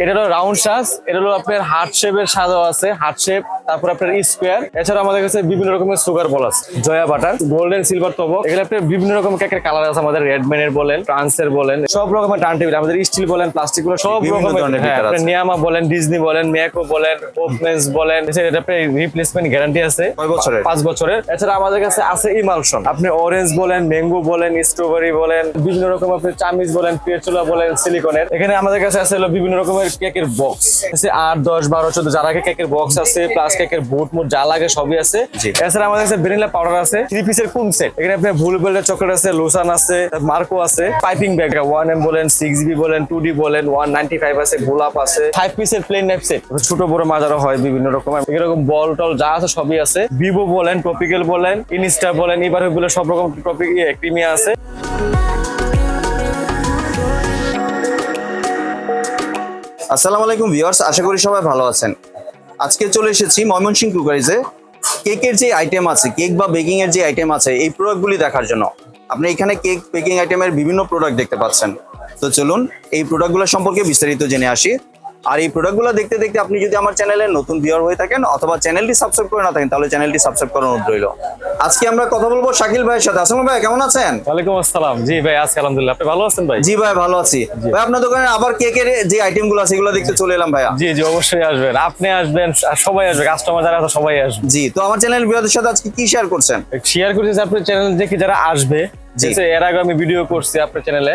এটা হলো রাউন্ড সাজ এটা হলো আপনার হার্ট শেপের সাজাও আছে হার্ট শেপ তারপর আপনার স্কোয়ার এছাড়া আমাদের কাছে বিভিন্ন রকমের সুগার বল আছে জয়া বাটার গোল্ডেন সিলভার তবক এগুলো আপনার বিভিন্ন রকম কেকের কালার আছে আমাদের রেডম্যানের বলেন ট্রান্সের বলেন সব রকমের টার্ন টেবিল আমাদের স্টিল বলেন প্লাস্টিক বলেন সব রকমের ধরনের হ্যাঁ, আছে। নিয়ামা বলেন ডিজনি বলেন মিয়াকো বলেন ওপেন্স বলেন এছাড়া এটা আপনার রিপ্লেসমেন্ট গ্যারান্টি আছে কয় বছরের? পাঁচ বছরের এছাড়া আমাদের কাছে আছে ইমালশন আপনি অরেঞ্জ বলেন ম্যাঙ্গো বলেন স্ট্রবেরি বলেন বিভিন্ন রকম আপনি চামিজ বলেন পেচুলা বলেন সিলিকনের এখানে আমাদের কাছে আছে হলো বিভিন্ন রকমের কেকের বক্স আট দশ বারো চোদ্দ যার কেকের বক্স আছে প্লাস কেকের বুট মুট যা লাগে সবই আছে। এছাড়া আমাদের কাছে ভ্যানিলা পাউডার আছে থ্রি পিসের কোন সেট এখানে আপনি ভুল বেলের চকলেট আছে লোসান আছে মার্কো আছে পাইপিং ব্যাগ ওয়ান এম বলেন সিক্স বি বলেন টু ডি বলেন ওয়ান নাইনটি ফাইভ আছে গোলাপ আছে ফাইভ পিসের প্লেন নাইফ সেট ছোট বড় মাজারও হয় বিভিন্ন রকমের। এরকম বল টল যা আছে সবই আছে। ভিভো বলেন টপিক্যাল বলেন ইনস্টা বলেন এবার বলে সব রকম টপিক ক্রিমিয়া আছে। আসসালামু আলাইকুম ভিউয়ার্স আশা করি সবাই ভালো আছেন। আজকে চলে এসেছি ময়মনসিংহ কুকারিজে। কেকের যে আইটেম আছে, কেক বা বেকিং এর যে আইটেম আছে, এই প্রোডাক্টগুলি দেখার জন্য। আপনি এখানে কেক বেকিং আইটেমের বিভিন্ন প্রোডাক্ট দেখতে পাচ্ছেন। তো চলুন এই প্রোডাক্টগুলো সম্পর্কে বিস্তারিত জেনে আসি। আর এই প্রোডাক্টগুলো দেখতে দেখতে আপনি যদি আমার চ্যানেলে নতুন ভিউয়ার হয়ে থাকেন অথবা চ্যানেলটি সাবস্ক্রাইব করে না থাকেন তাহলে চ্যানেলটি সাবস্ক্রাইব করার অনুরোধ রইল। আজকে আমরা কথা বলব শাকিল ভাইয়ের সাথে। আসলাম ভাই কেমন আছেন? ওয়ালাইকুম আসসালাম। জি ভাই আজকে আলহামদুলিল্লাহ। আপনি ভালো আছেন ভাই? জি ভাই ভালো আছি। ভাই আপনার দোকানে আবার কেকের যে আইটেমগুলো আছে এগুলো দেখতে চলে এলাম ভাইয়া। জি জি অবশ্যই আসবেন। আপনি আসবেন আর সবাই আসবে কাস্টমার যারা আছে সবাই আসবে। জি তো আমার চ্যানেল ভিউয়ারদের সাথে আজকে কি শেয়ার করছেন? শেয়ার করছি আপনার চ্যানেল দেখে যারা আসবে এর আগে আমি ভিডিও করছি আপনার চ্যানেলে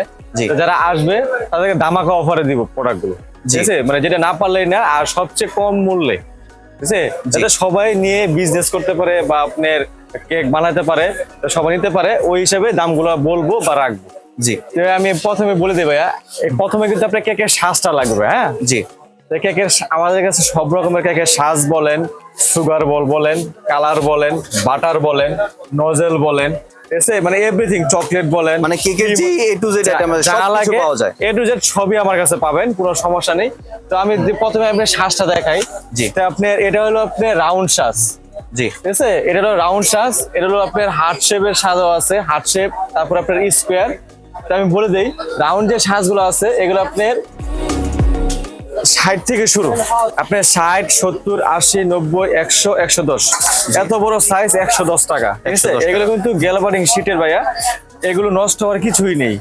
যারা আসবে তাদেরকে দামাকা অফারে দিব প্রোডাক্টগুলো। ঠিক আছে? মানে যেটা না পারলেই না আর সবচেয়ে কম মূল্যে ঠিক আছে? যাতে সবাই নিয়ে বিজনেস করতে পারে বা আপনার কেক বানাতে পারে সবাই নিতে পারে ওই হিসাবে দামগুলো বলব বা রাখব। জি। আমি প্রথমে বলে এই প্রথমে কিন্তু আপনার কেকের শ্বাসটা লাগবে হ্যাঁ? জি। কেকের আমাদের কাছে সব রকমের কেকের সাজ বলেন সুগার বল বলেন কালার বলেন বাটার বলেন নজেল বলেন আছে মানে এভরিথিং চকলেট বলেন মানে কেকের যে এ টু জেড আইটেম সব কিছু পাওয়া যায়। এ টু জেড সবই আমার কাছে পাবেন কোনো সমস্যা নেই। তো আমি প্রথমে আপনার শ্বাসটা দেখাই। জি। তো আপনার এটা হলো আপনার রাউন্ড শ্বাস। জি। ঠিক আছে? এটা হলো রাউন্ড শ্বাস এটা হলো আপনার হার্ট শেপের সাজাও আছে হার্ট শেপ তারপর আপনার স্কোয়ার তো আমি বলে দেই রাউন্ড যে সাজগুলো আছে এগুলো আপনার ষাট থেকে শুরু। আপনি ষাট সত্তর আশি নব্বই একশো একশো দশ। এত বড় সাইজ একশো দশ টাকা ঠিক আছে? এগুলো কিন্তু গ্যালাবারিং শিটের ভাইয়া। এগুলো নষ্ট হওয়ার কিছুই নেই।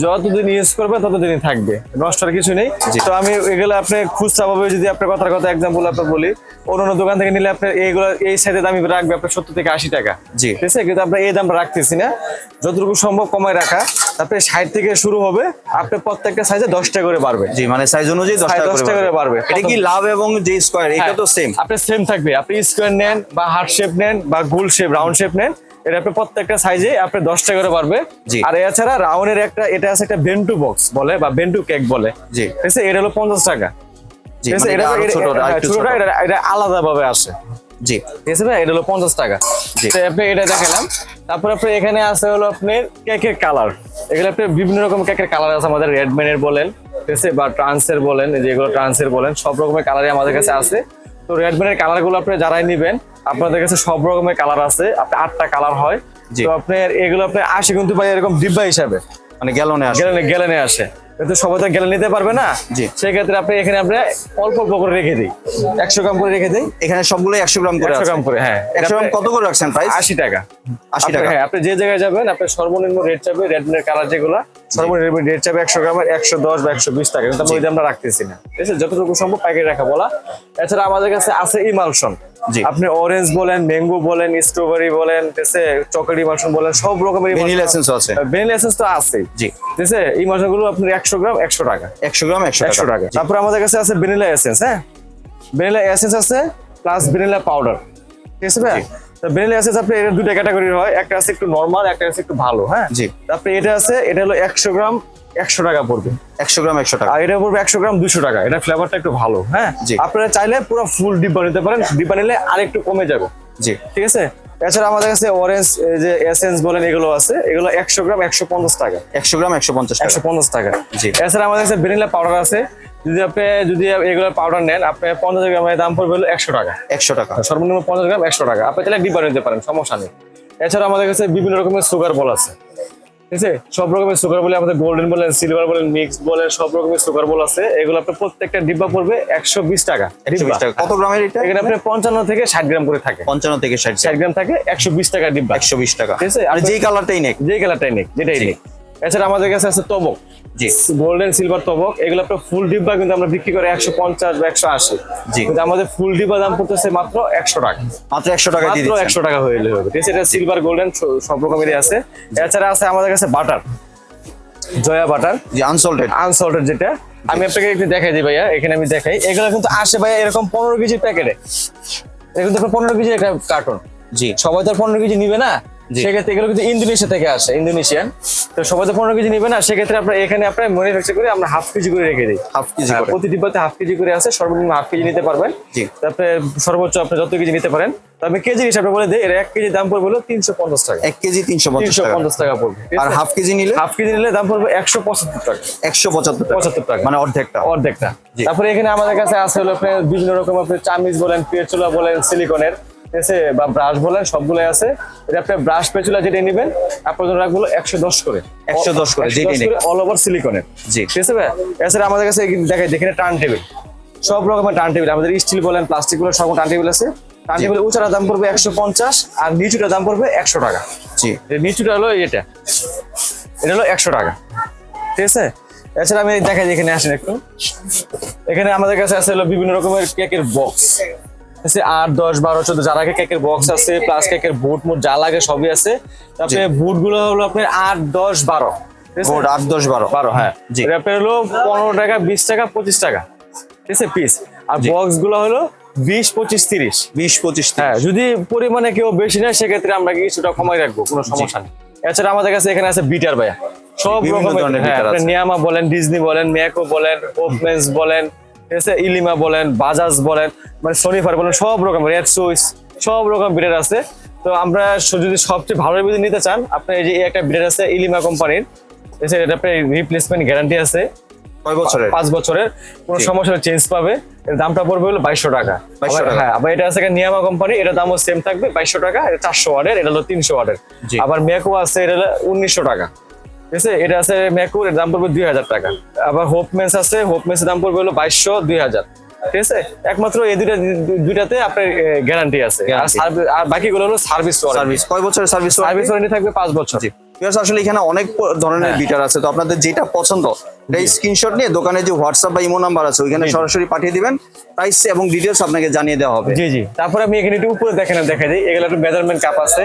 যতদিন ইউজ করবে ততদিনই থাকবে। নষ্ট হওয়ার কিছু নেই। তো আমি এগুলো আপনি খুচরা ভাবে যদি আপনার কথার কথা এক্সাম্পল আপনার বলি অন্য অন্য দোকান থেকে নিলে আপনার এইগুলো এই সাইডে দামি রাখবে আপনার সত্তর থেকে আশি টাকা। জি। ঠিক আছে? কিন্তু আমরা এই দামটা রাখতেছি না। যতটুকু সম্ভব কমায় রাখা। তারপরে ষাট থেকে শুরু হবে আপনি প্রত্যেকটা সাইজে দশ টাকা করে বাড়বে। জি মানে সাইজ অনুযায়ী দশ টাকা করে বাড়বে। এটা কি লাভ এবং যে স্কোয়ার এটা তো সেম আপনার সেম থাকবে। আপনি স্কোয়ার নেন বা হার্ট শেপ নেন বা গোল শেপ রাউন্ড শেপ নেন। এটা আপনি প্রত্যেকটা সাইজে আপনি দশ টাকা করে পারবে আর এছাড়া রাউন্ডের একটা এটা আছে একটা বেন্টু বক্স বলে বা বেন্টু কেক বলে। জি। ঠিক আছে? এটা হলো পঞ্চাশ টাকা। ঠিক আছে? মানে এটা ছোটটা। এটা- আলাদা ভাবে আসে। জি। ঠিক আছে ভাই? এটা হলো পঞ্চাশ টাকা। আপনি এটা দেখালাম তারপর আপনি এখানে আছে হলো আপনার কেকের কালার এগুলো আপনি বিভিন্ন রকম কেকের কালার আছে আমাদের রেডম্যানের বলেন। ঠিক আছে? বা ট্রান্সের বলেন যেগুলো ট্রান্সের বলেন সব রকমের কালারই আমাদের কাছে আছে। তো রেডম্যানের কালারগুলো আপনি যারাই নিবেন আপনাদের কাছে সব রকমের কালার আছে আপনি আটটা কালার হয়। তো আপনার এগুলো আপনি আসে কিন্তু ভাই এরকম ডিব্বা হিসাবে। মানে গ্যালনে আসে। গেলেনে গেলেনে আসে। কিন্তু সবাই তো গেলে নিতে পারবে না। জি। সেক্ষেত্রে আপনি এখানে আপনি অল্প অল্প করে রেখে দিই। একশো গ্রাম করে রেখে দিই? এখানে সবগুলো একশো গ্রাম করে একশো গ্রাম করে হ্যাঁ। একশো গ্রাম কত করে রাখছেন প্রাইস আশি টাকা। 80 আপনি- টাকা। হ্যাঁ আপনি যে জায়গায় যাবেন আপনার সর্বনিম্ন রেট চাবে রেডমির কালার যেগুলো সর্বনিম্ন রেট চাবে একশো গ্রামের একশো দশ বা একশো বিশ টাকা। কিন্তু আমরা দামটা রাখতেছি না। ঠিক আছে? যতটুকু সম্ভব প্যাকেট রাখা বলা। এছাড়া আমাদের কাছে আছে ইমালশন। আপনি অরেঞ্জ বলেন ম্যাঙ্গো বলেন স্ট্রবেরি বলেন চকলেট ইমালশন বলেন সব রকমের ভ্যানিলা এসেন্স আছে। ভ্যানিলা এসেন্স তো আছে জি। ঠিক আছে? এই গুলো আপনার একশো গ্রাম একশো টাকা। একশো গ্রাম একশো একশো টাকা। তারপরে আমাদের কাছে আছে ভ্যানিলা এসেন্স হ্যাঁ? ভ্যানিলা এসেন্স আছে প্লাস ভ্যানিলা পাউডার ঠিক আছে ভ্যানিলা এসেন্স আপনি এটা দুটো ক্যাটাগরির হয়। একটা আছে একটু নরমাল একটা আছে একটু ভালো হ্যাঁ? জি। তারপরে এটা আছে এটা হলো একশো গ্রাম একশো টাকা পড়বে। একশো গ্রাম একশো টাকা। আর এটা পড়বে একশো গ্রাম দুশো টাকা। এটা ফ্লেভারটা একটু ভালো হ্যাঁ? জি। আপনারা চাইলে পুরো ফুল ডিব্বা নিতে পারেন। ডিব্বা নিলে আর একটু কমে যাবে। জি। ঠিক আছে? এছাড়া আমাদের কাছে অরেঞ্জ যে এসেন্স বলেন এগুলো আছে। এগুলো একশো গ্রাম একশো পঞ্চাশ টাকা। একশো গ্রাম একশো পঞ্চাশ টাকা। একশো পঞ্চাশ টাকা। জি। এছাড়া আমাদের কাছে ভ্যানিলা পাউডার আছে। যদি আপনি যদি এগুলো পাউডার নেন আপনি পঞ্চাশ গ্রামের দাম পড়বে হলো একশো টাকা। একশো টাকা। সর্বনিম্ন পঞ্চাশ গ্রাম একশো টাকা। আপনি তাহলে ডিব্বা নিতে পারেন সমস্যা নেই। এছাড়া আমাদের কাছে বিভিন্ন রকমের সুগার বল আছে। ঠিক আছে? সব রকমের সুগার বলে আমাদের গোল্ডেন বলেন সিলভার বলেন মিক্স বলেন সব রকমের সুগার বল আছে। এগুলো আপনার প্রত্যেকটা ডিব্বা পড়বে একশো বিশ টাকা। কত গ্রামের এটা? এখানে আপনার পঞ্চান্ন থেকে ষাট গ্রাম করে থাকে। পঞ্চান্ন থেকে ষাট ষাট গ্রাম। থাকে একশো বিশ টাকা ডিব্বা একশো বিশ টাকা। ঠিক আছে, আর যেই কালারটাই নেক। যেই কালারটাই নেই যেটাই। নেই এছাড়া আমাদের কাছে আছে তবক। জি। গোল্ডেন সিলভার তবক। এগুলো আপনার ফুল ডিব্বা কিন্তু আমরা বিক্রি করে একশো পঞ্চাশ বা একশো আশি। জি। কিন্তু আমাদের ফুল ডিব্বা দাম পড়তেছে মাত্র একশো টাকা। মাত্র একশো টাকা মাত্র একশো টাকা হয়ে হবে ঠিক আছে এটা সিলভার গোল্ডেন সব রকমেরই আছে। এছাড়া আছে আমাদের কাছে বাটার জয়া বাটার জি আনসল্টেড আনসল্টেড যেটা। আমি আপনাকে একটু দেখাই দিই ভাইয়া এখানে আমি দেখাই। এগুলো কিন্তু আসে ভাইয়া এরকম পনেরো কেজির প্যাকেটে এটা কিন্তু পনেরো কেজির একটা কার্টন জি। সবাই তো আর পনেরো কেজি নিবে না। সেক্ষেত্রে এগুলো কিন্তু ইন্দোনেশিয়া থেকে আসে ইন্দোনেশিয়ান। তো সবাই তো পনেরো কেজি নিবে না সেক্ষেত্রে আপনার এখানে আপনার ম্যানুফ্যাকচার করে আমরা হাফ কেজি করে রেখে দিই। হাফ কেজি হ্যাঁ, প্রতি ডিব্বাতে হাফ কেজি করে আছে সর্বনিম্ন হাফ কেজি নিতে পারবেন। তারপরে সর্বোচ্চ আপনি যত কেজি নিতে পারেন তবে কেজি হিসাবে বলে দিই এর এক কেজি দাম পড়বে হলো তিনশো পঞ্চাশ টাকা। এক কেজি তিনশো পঞ্চাশ তিনশো টাকা পঞ্চাশ টাকা পড়বে আর হাফ কেজি নিলে? হাফ কেজি নিলে দাম পড়বে একশো পঁচাত্তর টাকা। একশো পঁচাত্তর পঁচাত্তর টাকা। মানে অর্ধেকটা। অর্ধেকটা। তারপরে এখানে আমাদের কাছে আছে হলো আপনার বিভিন্ন রকম আপনি চামিজ বলেন পেচুলা বলেন সিলিকনের। আছে বা ব্রাশ বলেন সবগুলোই আছে। এটা আপনি ব্রাশ পেচুলা যেটা নেবেন আপনার জন্য রাখব যেটা দশ করে। 110 করে, যেটাই অল ওভার সিলিকনের জি। ঠিক আছে ভাই? এছাড়া আমাদের কাছে দেখাই দেখেন টার্ন টেবিল সব রকমের টার্ন টেবিল আমাদের স্টিল বলেন প্লাস্টিক বলেন সব টার্ন টেবিল আছে। টার্ন টেবিল উঁচাটা দাম পড়বে একশো পঞ্চাশ আর নিচুটা দাম পড়বে একশো টাকা। জি। নিচুটা হলো এটা এটা হলো একশো টাকা। ঠিক আছে? এছাড়া আমি দেখাই এখানে আসেন একটু। এখানে আমাদের কাছে আছে হলো বিভিন্ন রকমের কেকের বক্স আট দশ বারো চোদ্দ যার আগে কেকের বক্স আছে প্লাস কেকের বুট মুট যা লাগে সবই আছে। তারপরে বুটগুলো হলো আপনার আট দশ বারো। আছে? আট দশ বারো। বারো হ্যাঁ। আপনার হলো পনেরো টাকা বিশ টাকা পঁচিশ টাকা। ঠিক আছে পিস আর বক্সগুলো হলো বিশ পঁচিশ তিরিশ। বিশ পঁচিশ হ্যাঁ যদি পরিমাণে কেউ বেশি নেয় সেক্ষেত্রে আমরা কিছুটা কমাই রাখব? কোনো সমস্যা নেই। এছাড়া আমাদের কাছে এখানে আছে বিটার ভাইয়া। সব রকমের হ্যাঁ। নিয়ামা বলেন ডিজনি বলেন ম্যাকো বলেন ওপমেন্স বলেন ঠিক আছে? ইলিমা বলেন বাজাজ বলেন মানে সনিফার বলেন সব রকম রেড সুইস সব রকম ব্রেড আছে। তো আমরা যদি সবচেয়ে ভালো যদি নিতে চান আপনার এই যে একটা ব্রেড আছে ইলিমা কোম্পানির এটা আপনার রিপ্লেসমেন্ট গ্যারান্টি আছে। কয় বছরের? পাঁচ বছরের। কোনো। সমস্যা চেঞ্জ পাবে। এর দামটা পড়বে হলো বাইশশো টাকা। 2200 আবার- টাকা। হ্যাঁ আবার এটা আছে নিয়ামা কোম্পানি এটা দামও সেম থাকবে বাইশশো টাকা এটা চারশো ওয়ার্ডের এটা হলো তিনশো ওয়ার্ডের। আবার ম্যাকো আছে এটা হলো উনিশশো টাকা। ঠিক আছে? এটা আছে ম্যাকোর এর দাম পড়বে দুই হাজার টাকা। আবার হোপমেন্স আছে হোপমেন্সের দাম পড়বে হলো বাইশশো দুই হাজার। ঠিক আছে? একমাত্র এই দুইটা দুইটাতে আপনার গ্যারান্টি আছে। আর বাকিগুলো হলো সার্ভিস সার্ভিস। কয় বছরের সার্ভিস সার্ভিস ওয়ারেন্টি? থাকবে পাঁচ বছর। আসলে এখানে অনেক ধরনের হ্যাঁ। বিটার আছে। তো আপনাদের যেটা পছন্দ এই স্ক্রিনশট নিয়ে দোকানে যে হোয়াটসঅ্যাপ বা ইমো নাম্বার আছে ওইখানে। সরাসরি পাঠিয়ে দিবেন। প্রাইস এবং ডিটেলস আপনাকে জানিয়ে দেওয়া হবে। জি জি। তারপরে আমি এখানে একটু উপরে দেখেন দেখা দিই। এগুলো একটু মেজারমেন্ট কাপ আছে।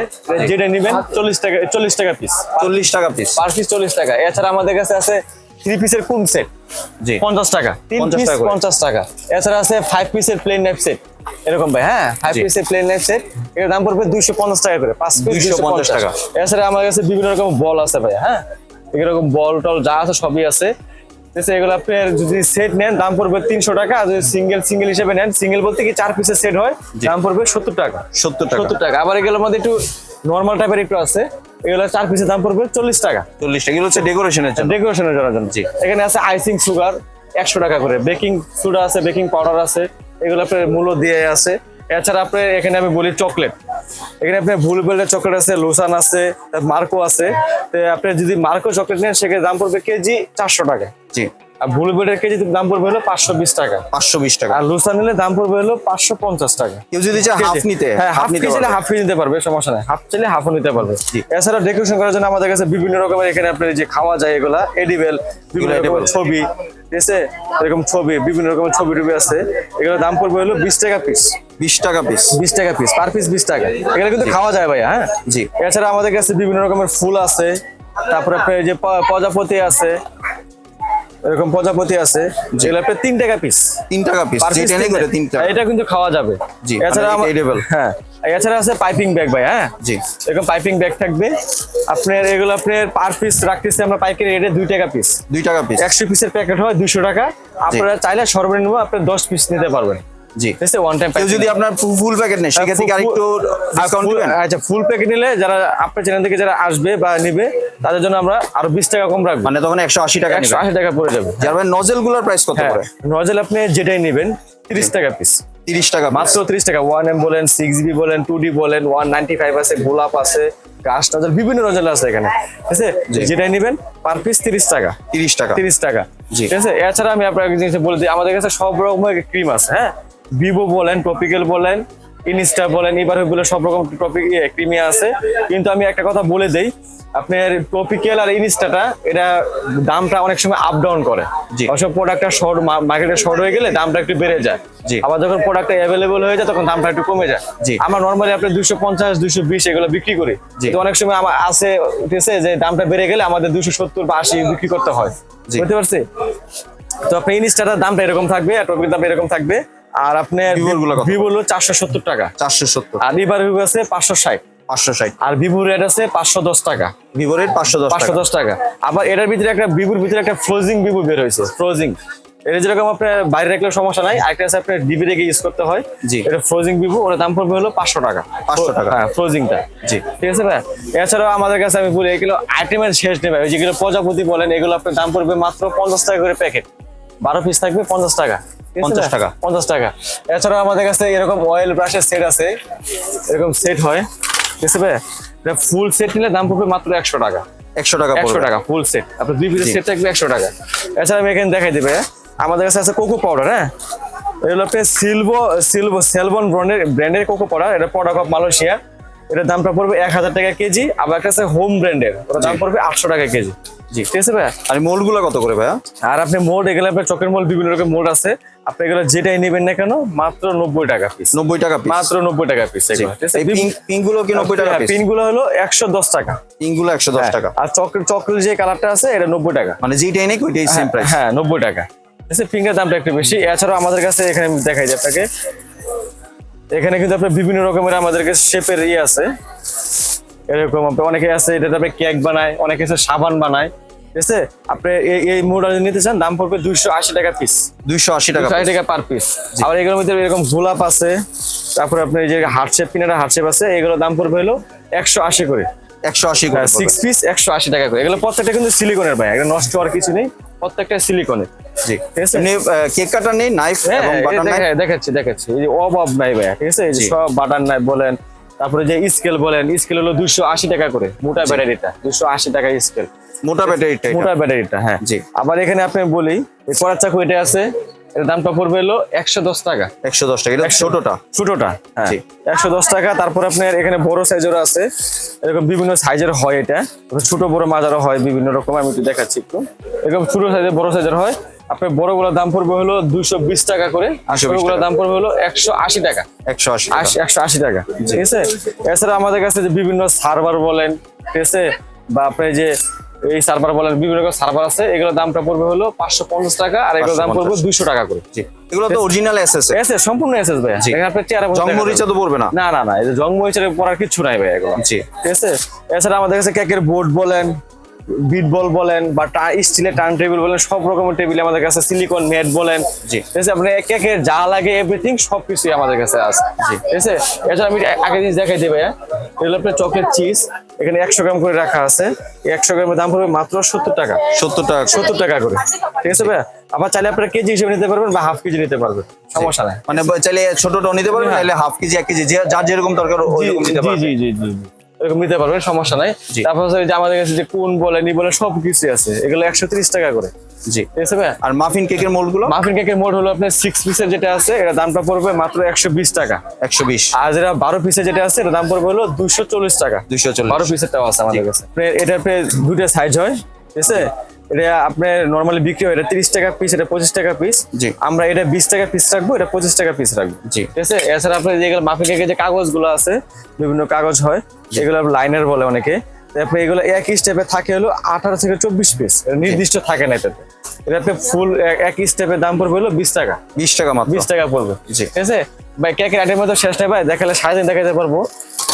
যেটা নিবেন চল্লিশ টাকা চল্লিশ টাকা পিস চল্লিশ টাকা পিস পার পিস চল্লিশ টাকা। এছাড়া আমাদের কাছে আছে থ্রি পিসের কোন সেট জি। পঞ্চাশ টাকা। তিন পিস। পঞ্চাশ টাকা। এছাড়া আছে ফাইভ পিসের প্লেন নাইফ সেট এরকম ভাই হ্যাঁ? ফাইভ পিসের প্লেন নাইফ সেট এর দাম পড়বে দুইশো পঞ্চাশ টাকা করে পাঁচ পিস 250 দুইশো পঞ্চাশ টাকা। এছাড়া আমার কাছে বিভিন্ন রকম বল আছে ভাই হ্যাঁ? এরকম বল টল যা আছে সবই আছে। এগুলো আপনার যদি সেট নেন দাম পড়বে তিনশো টাকা। আর যদি সিঙ্গেল সিঙ্গেল হিসেবে নেন সিঙ্গেল বলতে কি চার পিসের সেট হয় দাম পড়বে সত্তর টাকা। সত্তর টাকা। সত্তর টাকা। আবার এগুলোর মধ্যে একটু নর্মাল টাইপের একটু আছে। এগুলো চার পিসের দাম পড়বে চল্লিশ টাকা। চল্লিশ টাকা। এগুলো হচ্ছে ডেকোরেশনের জন্য। ডেকোরেশনের জন্য। এখানে আছে আইসিং সুগার একশো টাকা করে। বেকিং সোডা আছে বেকিং পাউডার আছে। এগুলো আপনার মূল্য দিয়ে আছে। এছাড়া আপনার এখানে আমি বলি চকলেট। এখানে আপনার ভুল বেলের চকলেট আছে লোসান আছে, মার্কো আছে। তো আপনি যদি মার্কো চকলেট নেন, সেক্ষেত্রে দাম পড়বে কেজি চারশো টাকা। জি। আর ভুল বেলের কেজি দাম পড়বে হলো পাঁচশো বিশ টাকা। পাঁচশো বিশ টাকা। আর লোসান নিলে দাম পড়বে হলো পাঁচশো পঞ্চাশ টাকা। কেউ যদি হাফ নিতে হ্যাঁ হাফ নিতে চাইলে হাফ নিতে পারবে সমস্যা নাই। হাফ চাইলে হাফও নিতে পারবে। এছাড়া ডেকোরেশন করার জন্য আমাদের কাছে বিভিন্ন রকমের এখানে আপনার যে খাওয়া যায় এগুলা এডিবেল বিভিন্ন রকমের ছবি ঠিক আছে? এরকম ছবি বিভিন্ন রকমের ছবি টবি আছে। এগুলোর দাম পড়বে হলো বিশ টাকা পিস বিশ টাকা পিস বিশ টাকা পিস পার পিস বিশ টাকা। এগুলো কিন্তু খাওয়া যায় ভাইয়া হ্যাঁ? জি। এছাড়া আমাদের কাছে বিভিন্ন রকমের ফুল আছে। তারপরে আপনার যে প্রজাপতি আছে। এরকম প্রজাপতি আছে যেগুলো আপনার তিন টাকা পিস তিন টাকা পিস করে তিন টাকা। এটা কিন্তু খাওয়া যাবে। জি, এছাড়া মানে হ্যাঁ এছাড়া আছে পাইপিং ব্যাগ ভাই হ্যাঁ? জি। এরকম পাইপিং ব্যাগ থাকবে। আপনার এগুলো আপনার পার পিস রাখতেছি আমরা পাইকারি রেটে দুই টাকা পিস দুই টাকা পিস একশো পিসের প্যাকেট হয় দুইশো টাকা। আপনারা চাইলে সর্বনিম্ন আপনার দশ পিস নিতে পারবেন। জি। ঠিক আছে ওয়ান টাইম যদি আপনার ফুল প্যাকেট নেয় সেক্ষেত্রে কি আরেকটু ডিসকাউন্ট দিবেন আচ্ছা ফুল প্যাকেট নিলে যারা আপনার চ্যানেল থেকে যারা আসবে বা নিবে তাদের জন্য আমরা আরও বিশ টাকা কম রাখব। মানে তখন টাকা একশো নেবেন। আশি টাকা পড়ে যাবে। যার মানে নজেলগুলোর প্রাইস কত হ্যাঁ নজেল আপনি যেটাই নেবেন টাকা পিস তিরিশ টাকা মাত্র ত্রিশ টাকা। ওয়ান এম বলেন বলেন বলেন ওয়ান নাইনটি ফাইভ আছে গোলাপ আছে গাছ টাজার বিভিন্ন রঞ্জাল আছে এখানে। ঠিক আছে। যেটাই নেবেন পার পিস তিরিশ টাকা। তিরিশ টাকা। তিরিশ টাকা। জি। ঠিক আছে? এছাড়া আমি আপনাকে জিনিস বলে দিই আমাদের কাছে সব রকমের ক্রিম আছে হ্যাঁ? ভিভো বলেন টপিক্যাল বলেন ইনস্টা বলেন এবার বলে সব রকম টপিক ক্রিমি আছে কিন্তু আমি একটা কথা বলে দেই আপনার টপিক্যাল আর ইনস্টাটা এটা দামটা অনেক সময় আপ ডাউন করে। ওসব প্রোডাক্টটা শর্ট মার্কেটে শর্ট হয়ে গেলে দামটা একটু বেড়ে যায় জি। আবার যখন প্রোডাক্টটা অ্যাভেলেবল হয়ে যায় তখন দামটা একটু কমে যায় জি। আমরা নর্মালি আপনার দুশো পঞ্চাশ দুশো বিশ এগুলো বিক্রি করি জি। অনেক সময় আমার আছে উঠেছে যে দামটা বেড়ে গেলে আমাদের দুশো সত্তর বা আশি বিক্রি করতে হয়। বুঝতে পারছি তো আপনার ইনস্টাটার দামটা এরকম থাকবে আর টপিক দাম এরকম থাকবে আর আপনার ভিভো হলো চারশো সত্তর টাকা। চারশো সত্তর। আর রিভার ভিভো আছে পাঁচশো ষাট। পাঁচশো ষাট। আর ভিভো রেট আছে পাঁচশো দশ টাকা। ভিভো রেট পাঁচশো দশ পাঁচশো দশ টাকা। আবার এটার ভিতরে একটা ভিভোর ভিতরে একটা ফ্রোজিং ভিভো বের হয়েছে। ফ্রোজিং এটা যেরকম আপনার বাইরে রাখলে সমস্যা নাই আরেকটা আছে আপনার ডিবি রেখে ইউজ করতে হয়। জি। এটা ফ্রোজিং ভিভো ওটার দাম পড়বে হলো পাঁচশো টাকা। 500 টাকা। হ্যাঁ ফ্রোজিংটা জি। ঠিক আছে ভাই? এছাড়াও আমাদের কাছে আমি বলি এগুলো আইটেমের শেষ নেবে যেগুলো প্রজাপতি বলেন এগুলো আপনার দাম পড়বে মাত্র পঞ্চাশ টাকা করে প্যাকেট বারো পিস থাকবে পঞ্চাশ টাকা। ঠিক আছে 50 ভাই? টাকা। পঞ্চাশ টাকা। এছাড়াও আমাদের কাছে এরকম অয়েল ব্রাশের সেট আছে। এরকম সেট হয়। ঠিক আছে ভাই? ফুল সেট নিলে দাম পড়বে মাত্র একশো টাকা। একশো টাকা একশো টাকা ফুল সেট আপনার দুই পিসের। সেট থাকবে একশো টাকা। এছাড়া আমি এখানে দেখাই দিবে আমাদের কাছে আছে কোকো পাউডার হ্যাঁ? এগুলো আপনার সিলভো সিলভো সেলবন ব্র্যান্ডের ব্র্যান্ডের কোকো পাউডার এটা প্রোডাক্ট অফ মালয়েশিয়া এটার দামটা পড়বে এক হাজার টাকা কেজি। আবার একটা আছে হোম ব্র্যান্ডের ওটার দাম পড়বে আটশো টাকা কেজি। জি ঠিক আছে ভাইয়া আর মোলগুলো কত করে ভাইয়া? আর আপনি মোড এগুলো আপনার চকের মোল বিভিন্ন রকম মোড আছে। আপনি এগুলো যেটাই নেবেন না কেন মাত্র নব্বই টাকা পিস নব্বই টাকা পিস মাত্র নব্বই টাকা পিস এগুলো ঠিক আছে? এই পিঙ্ক পিঙ্কগুলো কি নব্বই টাকা পিস পিনগুলো হলো একশো দশ টাকা। পিঙ্কগুলো একশো দশ হ্যাঁ, টাকা। আর চকলেট চকলেট যে কালারটা আছে এটা নব্বই টাকা। মানে যেটাই নেই ওইটাই সেম প্রাইস হ্যাঁ নব্বই টাকা। ফিঙ্গার দামটা একটু বেশি। এছাড়াও আমাদের কাছে এখানে দেখাই যাই আপনাকে। এখানে কিন্তু আপনার বিভিন্ন রকমের আমাদের কাছে শেপের ইয়ে আছে। এরকম অনেকে আছে এটা আপনি কেক বানায় অনেকে আছে সাবান বানায়। ঠিক আছে? আপনি এই মোডাল নিতে চান দাম পড়বে দুইশো আশি টাকা পিস দুইশো আশি টাকা ষাট টাকা পার পিস আবার এগুলোর মধ্যে এরকম গোলাপ আছে তারপরে আপনার এই যে হার্ট শেপ পিনারা হার্ট শেপ আছে এগুলোর দাম পড়বে হলো একশো আশি করে। একশো আশি করে সিক্স পিস একশো আশি টাকা করে। এগুলো প্রত্যেকটা কিন্তু সিলিকনের ভাই এগুলো নষ্ট হওয়ার কিছু নেই প্রত্যেকটা সিলিকনের জি। ঠিক আছে? কেক কাটার নেই নাইফ হ্যাঁ এবং বাটার নাইফ দেখাচ্ছি দেখাচ্ছি। এই যে অভাব নাই ভাইয়া ঠিক আছে? এই যে সব বাটার নাই বলেন তারপরে যে স্কেল বলেন স্কেল হলো দুশো আশি টাকা করে মোটা ব্যাটারিটা দুশো আশি টাকা স্কেল মোটা ব্যাটারিটা মোটা ব্যাটারিটা হ্যাঁ। জি। আবার এখানে আপনি বলি করার চাকু এটা আছে এর দামটা পড়বে হলো একশো দশ টাকা। একশো দশ টাকা এটা ছোটটা। ছোটটা হ্যাঁ। জি। একশো দশ টাকা তারপর আপনার এখানে বড় সাইজেরও আছে। এরকম বিভিন্ন সাইজের হয় এটা। ছোট বড় মাজারও হয় বিভিন্ন রকম আমি একটু দেখাচ্ছি একটু। এরকম ছোট সাইজের বড় সাইজের হয়। আপনার বড় বড়গুলোর দাম পড়বে হলো দুইশো বিশ টাকা করে আর 220 ছোটগুলোর দাম পড়বে হলো একশো আশি টাকা। একশো। আশি একশো আশি টাকা ঠিক আছে? এছাড়া আমাদের কাছে যে বিভিন্ন সার্ভার বলেন ঠিক আছে? বা আপনি যে এই সার্ভার বলেন বিভিন্ন রকম সার্ভার আছে এগুলোর দামটা পড়বে হলো পাঁচশো পঞ্চাশ টাকা আর এগুলোর দাম পড়বে 550 দুইশো টাকা করে। জি। এগুলো তো অরিজিনাল এসএস এসএস সম্পূর্ণ এসএস ভাই। এখানে আপনি চেয়ারে বসে জং মরিচা তো পড়বে না। না না না এই যে জং মরিচের পড়ার কিছু নাই ভাই এগুলো। জি। ঠিক আছে? এছাড়া আমাদের কাছে কেকের বোর্ড বলেন বিট বল বলেন বা স্টিলের টার্ন টেবিল বলেন সব রকমের টেবিল আমাদের কাছে সিলিকন ম্যাট বলেন। জি। ঠিক আছে আপনি কেকের যা লাগে এভরিথিং সব কিছুই আমাদের কাছে আছে। জি। ঠিক আছে এছাড়া আমি আগে জিনিস দেখাই দেবে এগুলো আপনার চকলেট চিজ এখানে একশো গ্রাম করে রাখা আছে। একশো গ্রামের দাম পড়বে মাত্র সত্তর টাকা। সত্তর টাকা সত্তর টাকা করে। ঠিক আছে ভাই আবার চাইলে আপনারা কেজি হিসেবে নিতে পারবেন বা হাফ কেজি নিতে পারবেন। সমস্যা নাই। মানে চাইলে ছোটটাও নিতে পারবেন হ্যাঁ। নাহলে হাফ কেজি এক কেজি যে- যার যেরকম দরকার ওইরকম নিতে পারবেন। জি জি জি জি। এরকম নিতে পারবেন সমস্যা নাই। তারপর হচ্ছে যে আমাদের কাছে যে কোন বলে নি বলে সব কিছু আছে। এগুলো একশো ত্রিশ টাকা করে। জি। ঠিক আছে আর মাফিন কেকের মোল্ডগুলো মাফিন কেকের মোল্ড হলো আপনার সিক্স পিসের যেটা আছে এটা দামটা পড়বে মাত্র একশো বিশ টাকা। একশো বিশ। আর যেটা বারো পিসের যেটা আছে এটা দাম পড়বে হলো দুশো চল্লিশ টাকা। দুশো চল্লিশ। বারো পিসের পিসেরটাও আছে আমাদের কাছে। এটা দুইটা দুটো সাইজ হয় ঠিক আছে? এটা আপনার নর্মালি বিক্রি হয় এটা তিরিশ টাকা পিস এটা পঁচিশ টাকা পিস জি। আমরা এটা বিশ টাকা পিস রাখব এটা পঁচিশ টাকা পিস রাখব। জি। ঠিক আছে? এছাড়া আপনার যেগুলো কেকের যে কাগজগুলো আছে বিভিন্ন কাগজ হয় এগুলো লাইনের বলে অনেকে। তারপরে এগুলো একই স্টেপে থাকে হলো আঠারো থেকে চব্বিশ পিস নির্দিষ্ট থাকে না এটাতে। এটা আপনি ফুল একই স্টেপের দাম পড়বে হলো বিশ টাকা। বিশ টাকা মাত্র। বিশ টাকা পড়বে। জি। ঠিক আছে? ভাই কেকের আইটেম মধ্যে শেষ নেই ভাই? দেখালে সারাদিন দেখাতে পারব।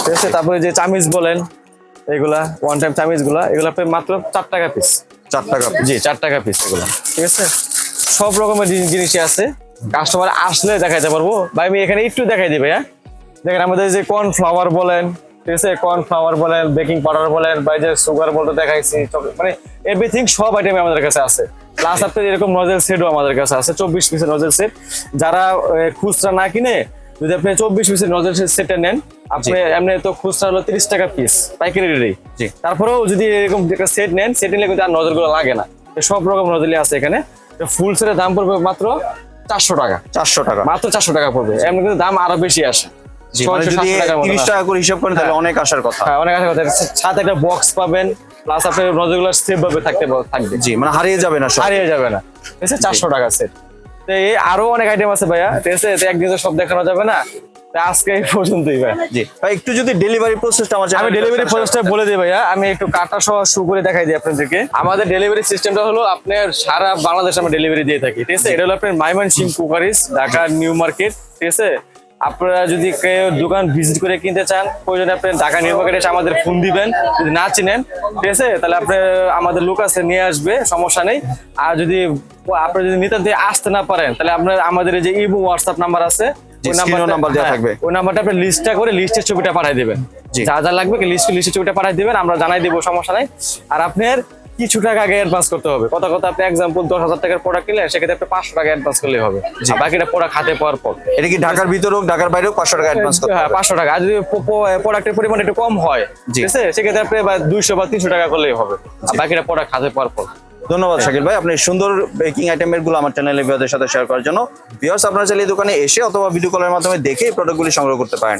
ঠিক আছে? তারপরে যে চামিজ বলেন এগুলা ওয়ান টাইম চামিজগুলা এগুলো মাত্র চার টাকা পিস চার টাকা জি, চার টাকা পিস এগুলো ঠিক আছে? সব রকমের জিনিসই আছে। কাস্টমার আসলে দেখাইতে পারব। ভাই, আমি এখানে একটু দেখাই দিই ভাইয়া। দেখেন আমাদের যে কর্ন ফ্লাওয়ার বলেন, ঠিক আছে? কর্নফ্লাওয়ার বলেন বেকিং পাউডার বলেন, বা যে সুগার বলতে দেখাইছি মানে এভরিথিং সব আইটেম আমাদের কাছে আছে। প্লাস আপনার এরকম নজেল সেটও আমাদের কাছে আছে, চব্বিশ পিসের নজেল সেট যারা খুচরা না কিনে যদি আপনি চব্বিশ পিসের নজেল সেটটা নেন আপনি এমনি তো খুচরা হলো তিরিশ টাকা পিস পাইকারি রেটে তারপরেও যদি এরকম একটা সেট নেন সেট নিলে কিন্তু আর নজরগুলো লাগে না। সব রকম নজরই আছে এখানে। ফুল সেটের দাম পড়বে মাত্র চারশো টাকা। চারশো টাকা। মাত্র চারশো টাকা পড়বে। এমনি কিন্তু দাম আরও বেশি আসে। মানে 600, যদি 700 টাকার মতো তিরিশ টাকা করে হিসাব করেন তাহলে অনেক আসার কথা। হ্যাঁ অনেক আছে কথা। সাথে একটা বক্স পাবেন প্লাস আপনার নজরগুলো সেভ ভাবে থাকতে থাকবে। জি মানে হারিয়ে যাবে না হারিয়ে যাবে না। চারশো টাকা সেট তো এই আরও অনেক আইটেম আছে ভাইয়া। ঠিক আছে? একদিন তো সব দেখানো যাবে না? আজকে এই পর্যন্তই ভাই জি। ভাই একটু যদি ডেলিভারি প্রসেসটা আমার আমি ডেলিভারি প্রসেসটা বলে দিই ভাইয়া। আমি একটু কাটা সহ শুরু করে দেখাই দিই আপনাদেরকে। আমাদের ডেলিভারি সিস্টেমটা হলো আপনার সারা বাংলাদেশ আমরা ডেলিভারি দিয়ে থাকি। ঠিক আছে? এটা হলো আপনার Mymensingh cookeries Dhaka New Market ঠিক আছে? আপনারা যদি কেউ দোকান ভিজিট করে কিনতে চান প্রয়োজনে আপনি ঢাকা নিউ মার্কেটে এসে আমাদের ফোন দিবেন যদি না চিনেন ঠিক আছে তাহলে আপনি আমাদের লোক আছে নিয়ে আসবে সমস্যা নেই আর যদি আপনি যদি নিতে দিয়ে আসতে না পারেন তাহলে আপনার আমাদের এই যে ইবু হোয়াটসঅ্যাপ নাম্বার আছে ওই number দেওয়া হ্যাঁ, থাকবে। ওই নাম্বারটা আপনি লিস্টটা করে লিস্টের ছবিটা পাঠিয়ে দেবেন। যা যা লাগবে লিস্ট লিস্টের ছবিটা পাঠিয়ে দিবেন আমরা জানাই দিব সমস্যা নাই আর আপনার কিছু টাকা আগে অ্যাডভান্স করতে হবে। কথা কত আপনি এক্সাম্পল দশ হাজার টাকার প্রোডাক্ট কিনলে সেক্ষেত্রে আপনি পাঁচশো টাকা অ্যাডভান্স করলেই হবে। বাকিটা প্রোডাক্ট হাতে পাওয়ার পর। এটা কি ঢাকার ভিতরে হোক ঢাকার বাইরে হোক পাঁচশো টাকা অ্যাডভান্স করতে হ্যাঁ হবে পাঁচশো টাকা। আর যদি প্রোডাক্টের পরিমাণ একটু কম হয় ঠিক আছে? সেক্ষেত্রে আপনি দুইশো বা তিনশো টাকা করলেই হবে। আর বাকিটা প্রোডাক্ট হাতে পাওয়ার পর। ধন্যবাদ শাকিল ভাই। আপনি সুন্দর বেকিং আইটেমেরগুলো আমার চ্যানেলে ভিউয়ারদের সাথে শেয়ার করার জন্য। ভিউয়ার্স আপনারা চাইলে দোকানে এসে অথবা ভিডিও কলের মাধ্যমে দেখে এই প্রোডাক্টগুলি সংগ্রহ করতে পারেন।